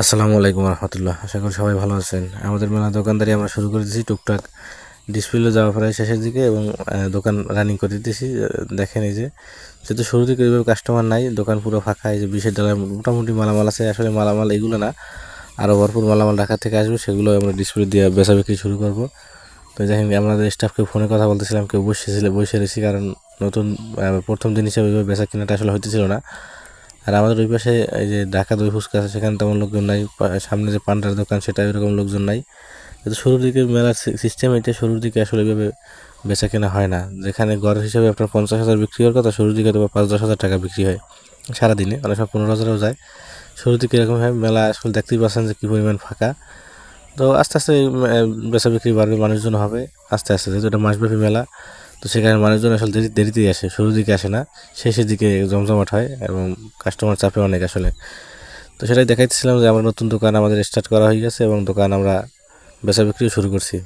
আসসালামু আলাইকুম রহমতুল্লাহ। আশা করি সবাই ভালো আছেন। আমাদের মেলা দোকানদারি আমরা শুরু করে দিয়েছি টুকটাক। ডিসপ্লে যাওয়া প্রায় শেষের দিকে এবং দোকান রানিং করে দিতেছি। দেখেন এই যে, যেহেতু শুরু থেকে ওইভাবে কাস্টমার নাই, দোকান পুরো ফাঁকা, এই যে বিশের ডালায় মোটামুটি মালামাল আছে। আসলে মালামাল এগুলো না আরও ভরপুর মালামাল ঢাকা থেকে আসবে, সেগুলো আমরা ডিসপ্লে দিয়ে বেচা বিক্রি শুরু করব। তো দেখেন আমাদের স্টাফকে ফোনে কথা বলতেছিলাম, কেউ বসেছিল বসে রয়েছি, কারণ নতুন প্রথম দিন হিসেবে ওইভাবে বেচা কেনাটা আসলে হইতেছিল না। আর আমাদের ওই পাশে এই যে ঢাকা দই ফুচকা আছে, সেখানে তেমন লোকজন নাই। সামনে যে পান্ডার দোকান সেটা এরকম লোকজন নাই। কিন্তু শুরুর দিকে মেলার সিস্টেম এটা শুরুর দিকে আসলে এভাবে বেচা কেনা হয় না। যেখানে গড় হিসাবে আপনার পঞ্চাশ হাজার বিক্রি হওয়ার কথা, শুরুর দিকে তো পাঁচ দশ হাজার টাকা বিক্রি হয় সারাদিনে অনেক সময় পনেরো হাজারও যায়। শুরুর দিকে এরকম হয়, মেলা আসলে দেখতেই পাচ্ছেন যে কী পরিমাণ ফাঁকা। তো আস্তে আস্তে বেচা বিক্রি বাড়বে, মানুষজন হবে, আস্তে আস্তে, যেহেতু এটা মাসব্যাপী মেলা। তো সেখানে মানুষজন আসলে দেরি দেরিতেই আসে, শুরুর দিকে আসে না, শেষের দিকে জমজমাট হয় এবং কাস্টমার চাপে অনেক আসলে। তো সেটাই দেখাইতেছিলাম যে আমার নতুন দোকান আমাদের স্টার্ট করা হয়ে গেছে এবং দোকান আমরা বেচা বিক্রিও শুরু করছি।